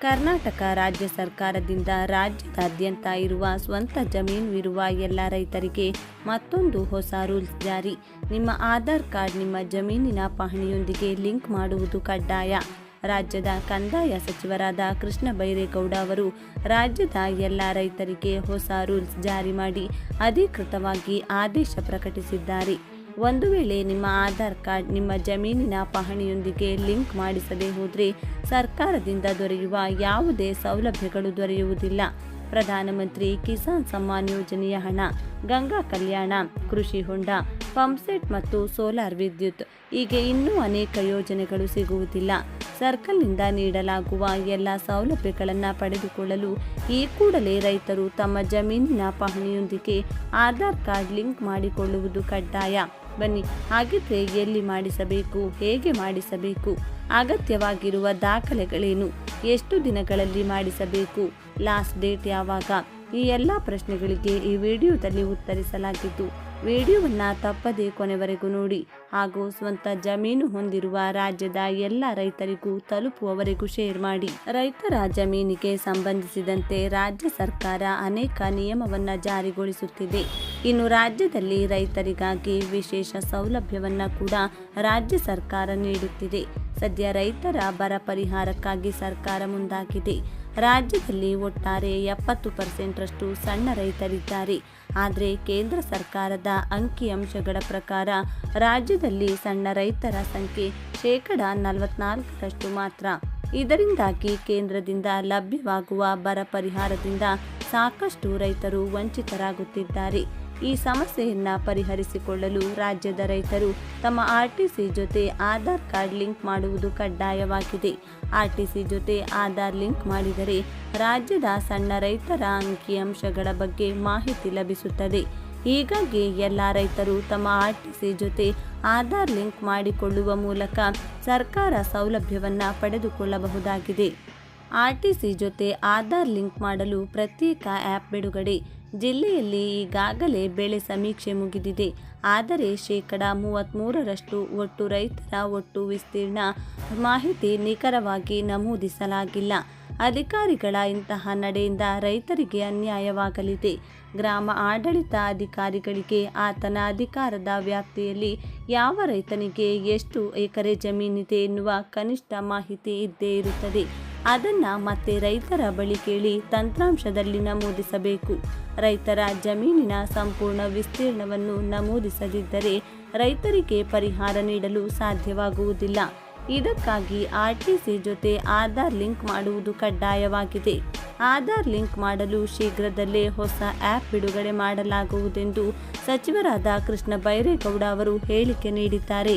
ಕರ್ನಾಟಕ ರಾಜ್ಯ ಸರ್ಕಾರದಿಂದ ರಾಜ್ಯದಾದ್ಯಂತ ಇರುವ ಸ್ವಂತ ಜಮೀನು ಎಲ್ಲ ರೈತರಿಗೆ ಮತ್ತೊಂದು ಹೊಸ ರೂಲ್ಸ್ ಜಾರಿ. ನಿಮ್ಮ ಆಧಾರ್ ಕಾರ್ಡ್ ನಿಮ್ಮ ಜಮೀನಿನ ಪಹಣಿಯೊಂದಿಗೆ ಲಿಂಕ್ ಮಾಡುವುದು ಕಡ್ಡಾಯ. ರಾಜ್ಯದ ಕಂದಾಯ ಸಚಿವರಾದ ಕೃಷ್ಣ ಬೈರೇಗೌಡ ಅವರು ರಾಜ್ಯದ ಎಲ್ಲ ರೈತರಿಗೆ ಹೊಸ ರೂಲ್ಸ್ ಜಾರಿ ಮಾಡಿ ಅಧಿಕೃತವಾಗಿ ಆದೇಶ ಪ್ರಕಟಿಸಿದ್ದಾರೆ. ಒಂದು ವೇಳೆ ನಿಮ್ಮ ಆಧಾರ್ ಕಾರ್ಡ್ ನಿಮ್ಮ ಜಮೀನಿನ ಪಹಣಿಯೊಂದಿಗೆ ಲಿಂಕ್ ಮಾಡಿಸದೆ ಹೋದರೆ ಸರ್ಕಾರದಿಂದ ದೊರೆಯುವ ಯಾವುದೇ ಸೌಲಭ್ಯಗಳು ದೊರೆಯುವುದಿಲ್ಲ. ಪ್ರಧಾನಮಂತ್ರಿ ಕಿಸಾನ್ ಸಮ್ಮಾನ್ ಯೋಜನೆಯ ಹಣ, ಗಂಗಾ ಕಲ್ಯಾಣ, ಕೃಷಿ ಹೊಂಡ ಪಂಪ್ಸೆಟ್ ಮತ್ತು ಸೋಲಾರ್ ವಿದ್ಯುತ್. ಹೀಗೆ ಇನ್ನೂ ಅನೇಕ ಯೋಜನೆಗಳು ಸಿಗುವುದಿಲ್ಲ. ಸರ್ಕಲ್ನಿಂದ ನೀಡಲಾಗುವ ಎಲ್ಲ ಸೌಲಭ್ಯಗಳನ್ನು ಪಡೆದುಕೊಳ್ಳಲು ಈ ಕೂಡಲೇ ರೈತರು ತಮ್ಮ ಜಮೀನಿನ ಪಹಣಿಯೊಂದಿಗೆ ಆಧಾರ್ ಕಾರ್ಡ್ ಲಿಂಕ್ ಮಾಡಿಕೊಳ್ಳುವುದು ಕಡ್ಡಾಯ. ಬನ್ನಿ. ಹಾಗಿದ್ರೆ ಎಲ್ಲಿ ಮಾಡಿಸಬೇಕು ಹೇಗೆ ಮಾಡಿಸಬೇಕು? ಅಗತ್ಯವಾಗಿರುವ ದಾಖಲೆಗಳೇನು? ಎಷ್ಟು ದಿನಗಳಲ್ಲಿ ಮಾಡಿಸಬೇಕು? ಲಾಸ್ಟ್ ಡೇಟ್ ಯಾವಾಗ? ಈ ಎಲ್ಲ ಪ್ರಶ್ನೆಗಳಿಗೆ ಈ ವಿಡಿಯೋದಲ್ಲಿ ಉತ್ತರಿಸಲಾಗಿದ್ದು, ವಿಡಿಯೋವನ್ನು ತಪ್ಪದೇ ಕೊನೆವರೆಗೂ ನೋಡಿ ಹಾಗೂ ಸ್ವಂತ ಜಮೀನು ಹೊಂದಿರುವ ರಾಜ್ಯದ ಎಲ್ಲ ರೈತರಿಗೂ ತಲುಪುವವರೆಗೂ ಶೇರ್ ಮಾಡಿ. ರೈತರ ಜಮೀನಿಗೆ ಸಂಬಂಧಿಸಿದಂತೆ ರಾಜ್ಯ ಸರ್ಕಾರ ಅನೇಕ ನಿಯಮವನ್ನು ಜಾರಿಗೊಳಿಸುತ್ತಿದೆ. ಇನ್ನು ರಾಜ್ಯದಲ್ಲಿ ರೈತರಿಗಾಗಿ ವಿಶೇಷ ಸೌಲಭ್ಯವನ್ನು ಕೂಡ ರಾಜ್ಯ ಸರ್ಕಾರ ನೀಡುತ್ತಿದೆ. ಸದ್ಯ ರೈತರ ಬರ ಪರಿಹಾರಕ್ಕಾಗಿ ಸರ್ಕಾರ ಮುಂದಾಗಿದೆ. ರಾಜ್ಯದಲ್ಲಿ ಒಟ್ಟಾರೆ ಎಪ್ಪತ್ತು ಪರ್ಸೆಂಟ್ರಷ್ಟು ಸಣ್ಣ ರೈತರಿದ್ದಾರೆ. ಆದರೆ ಕೇಂದ್ರ ಸರ್ಕಾರದ ಅಂಕಿಅಂಶಗಳ ಪ್ರಕಾರ ರಾಜ್ಯದಲ್ಲಿ ಸಣ್ಣ ರೈತರ ಸಂಖ್ಯೆ ಶೇಕಡ ನಲವತ್ನಾಲ್ಕರಷ್ಟು ಮಾತ್ರ. ಇದರಿಂದಾಗಿ ಕೇಂದ್ರದಿಂದ ಲಭ್ಯವಾಗುವ ಬರ ಪರಿಹಾರದಿಂದ ಸಾಕಷ್ಟು ರೈತರು ವಂಚಿತರಾಗುತ್ತಿದ್ದಾರೆ. ಈ ಸಮಸ್ಯೆಯನ್ನು ಪರಿಹರಿಸಿಕೊಳ್ಳಲು ರಾಜ್ಯದ ರೈತರು ತಮ್ಮ ಆರ್ಟಿಸಿ ಜೊತೆ ಆಧಾರ್ ಕಾರ್ಡ್ ಲಿಂಕ್ ಮಾಡುವುದು ಕಡ್ಡಾಯವಾಗಿದೆ. ಆರ್ಟಿಸಿ ಜೊತೆ ಆಧಾರ್ ಲಿಂಕ್ ಮಾಡಿದರೆ ರಾಜ್ಯದ ಸಣ್ಣ ರೈತರ ಅಂಕಿಅಂಶಗಳ ಬಗ್ಗೆ ಮಾಹಿತಿ ಲಭಿಸುತ್ತದೆ. ಹೀಗಾಗಿ ಎಲ್ಲ ರೈತರು ತಮ್ಮ ಆರ್ಟಿಸಿ ಜೊತೆ ಆಧಾರ್ ಲಿಂಕ್ ಮಾಡಿಕೊಳ್ಳುವ ಮೂಲಕ ಸರ್ಕಾರ ಸೌಲಭ್ಯವನ್ನು ಪಡೆದುಕೊಳ್ಳಬಹುದಾಗಿದೆ. ಆರ್ಟಿಸಿ ಜೊತೆ ಆಧಾರ್ ಲಿಂಕ್ ಮಾಡಲು ಪ್ರತ್ಯೇಕ ಆ್ಯಪ್ ಬಿಡುಗಡೆ ಜಿಲ್ಲೆಯಲ್ಲಿ ಈಗಾಗಲೇ ಬೆಳೆ ಸಮೀಕ್ಷೆ ಮುಗಿದಿದೆ. ಆದರೆ ಶೇಕಡ ಮೂವತ್ತ್ಮೂರರಷ್ಟು ಒಟ್ಟು ರೈತರ ಒಟ್ಟು ವಿಸ್ತೀರ್ಣ ಮಾಹಿತಿ ನಿಖರವಾಗಿ ನಮೂದಿಸಲಾಗಿಲ್ಲ. ಅಧಿಕಾರಿಗಳ ಇಂತಹ ನಡೆಯಿಂದ ರೈತರಿಗೆ ಅನ್ಯಾಯವಾಗಲಿದೆ. ಗ್ರಾಮ ಆಡಳಿತ ಅಧಿಕಾರಿಗಳಿಗೆ ಆತನ ಅಧಿಕಾರದ ವ್ಯಾಪ್ತಿಯಲ್ಲಿ ಯಾವ ರೈತನಿಗೆ ಎಷ್ಟು ಎಕರೆ ಜಮೀನಿದೆ ಎನ್ನುವ ಕನಿಷ್ಠ ಮಾಹಿತಿ ಇದ್ದೇ ಇರುತ್ತದೆ. ಅದನ್ನು ಮತ್ತೆ ರೈತರ ಬಳಿ ಕೇಳಿ ತಂತ್ರಾಂಶದಲ್ಲಿ ನಮೂದಿಸಬೇಕು. ರೈತರ ಜಮೀನಿನ ಸಂಪೂರ್ಣ ವಿಸ್ತೀರ್ಣವನ್ನು ನಮೂದಿಸದಿದ್ದರೆ ರೈತರಿಗೆ ಪರಿಹಾರ ನೀಡಲು ಸಾಧ್ಯವಾಗುವುದಿಲ್ಲ. ಇದಕ್ಕಾಗಿ ಆರ್ಟಿಸಿ ಜೊತೆ ಆಧಾರ್ ಲಿಂಕ್ ಮಾಡುವುದು ಕಡ್ಡಾಯವಾಗಿದೆ. ಆಧಾರ್ ಲಿಂಕ್ ಮಾಡಲು ಶೀಘ್ರದಲ್ಲೇ ಹೊಸ ಆ್ಯಪ್ ಬಿಡುಗಡೆ ಮಾಡಲಾಗುವುದೆಂದು ಸಚಿವರಾದ ಕೃಷ್ಣ ಬೈರೇಗೌಡ ಅವರು ಹೇಳಿಕೆ ನೀಡಿದ್ದಾರೆ.